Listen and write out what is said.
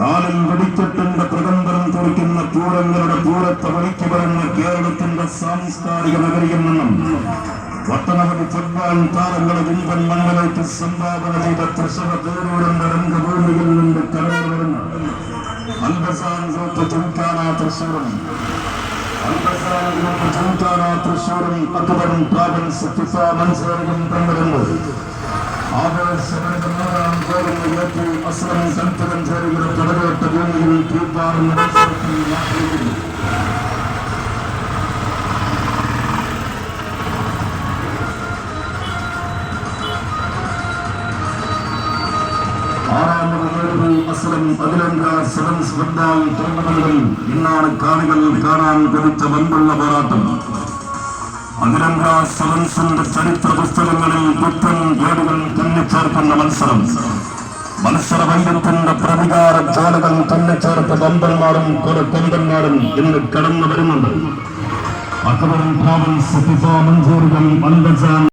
കാലിൽ വെടിക്കെട്ടിന്റെ പ്രകമ്പനം തുറയ്ക്കുന്ന പൂരങ്ങളുടെ പൂരത്തെ വിളിച്ചു പറഞ്ഞ കേരളത്തിന്റെ സാംസ്കാരിക നഗരിയിൽ നിന്നും ഒട്ടനവധി ഫുട്ബോൾ താരങ്ങളെ ഇന്ത്യൻ മണ്ഡലത്തിൽ സംഭാവന ചെയ്ത തൃശവ തേരൂരന്റെ രംഗഭൂമിയിൽ നിന്ന് കടന്നു വരുന്ന അൽബസാൻ ഗ്രൂപ്പ് ചുമക്കാന തൃശൂരും. അൽബസാൻ ഗ്രൂപ്പ് ചുമക്കാന തൃശൂരും അക്ബറും പ്രാബൻസ് ഫിഫ ആവേശകരന്റെ ഏറ്റി അസ്ലം കൽപ്പകൻ ചേരുന്ന പടവേട്ട ഭൂമിയിൽ തീർപ്പാറുന്ന അസ്ലം അഖിലേന്ത്യാ സെവൻസ് ഫുട്ബോൾ ടൂർണമെന്റിൽ ഇന്നാണ് കാണികൾ കാണാൻ കൊതിച്ച വമ്പുള്ള പോരാട്ടം അഖിലേന്ത്യാ സെവൻസിന്റെ ചരിത്ര പുസ്തകങ്ങളിൽ പുത്തൻ ഏടുകൾ തുന്നിച്ചേർക്കുന്ന മത്സരം മത്സര വൈദ്യത്തിന്റെ പ്രതികാര ജ്വാലകൾ തുന്നിച്ചേർത്ത വമ്പന്മാരും കൊമ്പന്മാരും ഇന്ന് കടന്നു വരുന്നുണ്ട്. അക്ബറും മഞ്ചൂറുകൾ അൽബസാൻ